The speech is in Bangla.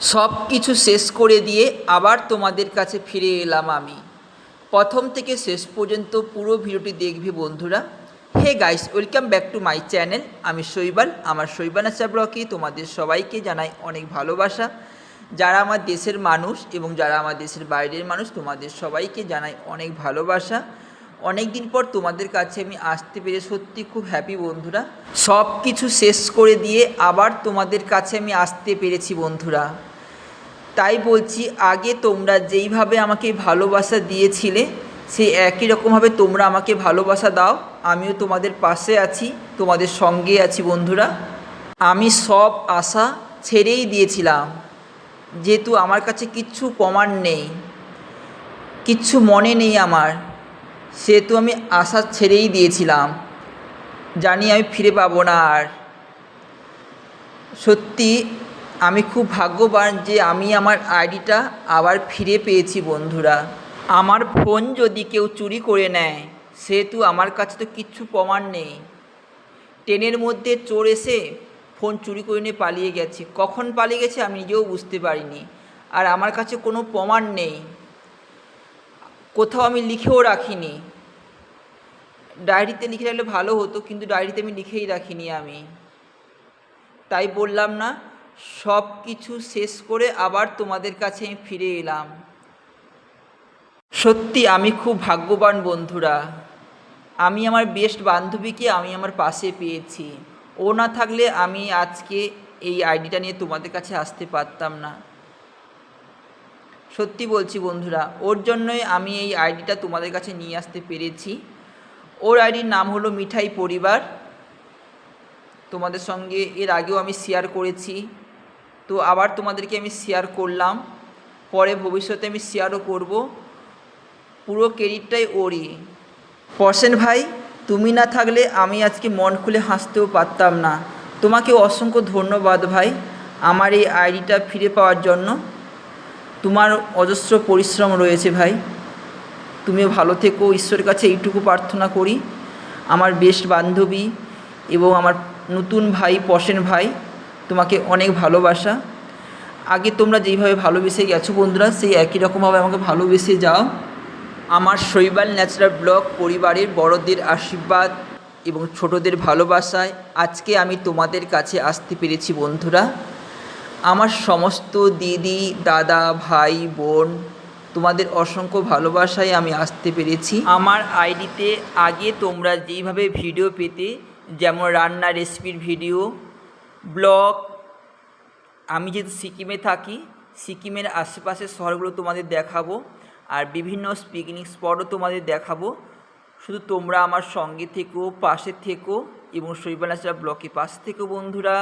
সব কিছু শেষ করে দিয়ে আবার তোমাদের কাছে ফিরে এলাম আমি। প্রথম থেকে শেষ পর্যন্ত পুরো ভিডিওটি দেখবে বন্ধুরা। Hey guys, welcome back to my channel. আমি শৈবাল। আমার শৈবানাচা ব্লকে তোমাদের সবাইকে জানাই অনেক ভালোবাসা। যারা আমার দেশের মানুষ এবং যারা আমার দেশের বাইরের মানুষ, তোমাদের সবাইকে জানাই অনেক ভালোবাসা। অনেক দিন পর তোমাদের কাছে আমি আসতে পেরে সত্যি খুব হ্যাপি বন্ধুরা। সব কিছু শেষ করে দিয়ে আবার তোমাদের কাছে আমি আসতে পেরেছি বন্ধুরা। তাই বলছি, আগে তোমরা যেইভাবে আমাকে ভালোবাসা দিয়েছিলে, সেই একই রকমভাবে তোমরা আমাকে ভালোবাসা দাও। আমিও তোমাদের পাশে আছি, তোমাদের সঙ্গে আছি বন্ধুরা। আমি সব আশা ছেড়েই দিয়েছিলাম, যেহেতু আমার কাছে কিচ্ছু প্রমাণ নেই, কিচ্ছু মনে নেই আমার, সেহেতু আমি আশা ছেড়েই দিয়েছিলাম। জানি আমি ফিরে পাবো না আর। সত্যি আমি খুব ভাগ্যবান যে আমি আমার আইডিটা আবার ফিরে পেয়েছি, বন্ধুরা। আমার ফোন যদি কেউ চুরি করে নেয়, সেহেতু আমার কাছে তো কিচ্ছু প্রমাণ নেই। ট্রেনের মধ্যে চোর এসে ফোন চুরি করে নিয়ে পালিয়ে গেছে। কখন পালিয়ে গেছে আমি নিজেও বুঝতে পারিনি। আর আমার কাছে কোনো প্রমাণ নেই। কোথাও আমি লিখেও রাখিনি। ডায়েরিতে লিখে রাখলে ভালো হতো, কিন্তু ডায়েরিতে আমি লিখেই রাখিনি আমি। তাই বললাম না সব কিছু শেষ করে আবার তোমাদের কাছে আমি ফিরে এলাম। সত্যি, আমি খুব ভাগ্যবান বন্ধুরা। আমি আমার বেস্ট বান্ধবীকে আমি আমার পাশে পেয়েছি। ও না থাকলে আমি আজকে এই আইডিটা নিয়ে তোমাদের কাছে আসতে পারতাম না। সত্যি বলছি বন্ধুরা, ওর জন্যই আমি এই আইডিটা তোমাদের কাছে নিয়ে আসতে পেরেছি। ওর আইডির নাম হলো মিঠাই পরিবার। তোমাদের সঙ্গে এর আগেও আমি শেয়ার করেছি। তো আবার তোমাদেরকে আমি শেয়ার করলাম। পরে ভবিষ্যতে আমি শেয়ারও করব। পুরো ক্রেডিটটাই ওরই। পরশেন ভাই, তুমি না থাকলে আমি আজকে মন খুলে হাসতেও পারতাম না। তোমাকে অসংখ্য ধন্যবাদ ভাই আমার এই আইডিটা ফিরে পাওয়ার জন্য। তোমার অজস্র পরিশ্রম রয়েছে ভাই। তুমিও ভালো থেকো, ঈশ্বরের কাছে এইটুকু প্রার্থনা করি। আমার বেস্ট বান্ধবী এবং আমার নতুন ভাই পশেন ভাই তোমাকে অনেক ভালোবাসা। আগে তোমরা যেইভাবে ভালোবেসে গেছো বন্ধুরা, সেই একই রকমভাবে আমাকে ভালোবেসে যাও। আমার শৈবাল ন্যাচারাল ব্লগ পরিবারের বড়দের আশীর্বাদ এবং ছোটদের ভালোবাসায় আজকে আমি তোমাদের কাছে আসতে পেরেছি বন্ধুরা। আমার সমস্ত দিদি, দাদা, ভাই, বোন, তোমাদের অসংখ্য ভালোবাসায় আমি আসতে পেরেছি। আমার আইডিতে আগে তোমরা যেইভাবে ভিডিও পেতে, যেমন রান্না রেসিপির ভিডিও ব্লগ আমি যেহেতু সিকিমে থাকি, সিকিমের আশেপাশের শহরগুলো তোমাদের দেখাবো আর বিভিন্ন পিকনিক স্পটও তোমাদের দেখাবো। শুধু তোমরা আমার সঙ্গে থেকো, পাশে থেকো এবং শৈবালাচার ব্লকে পাশে থেকো বন্ধুরা।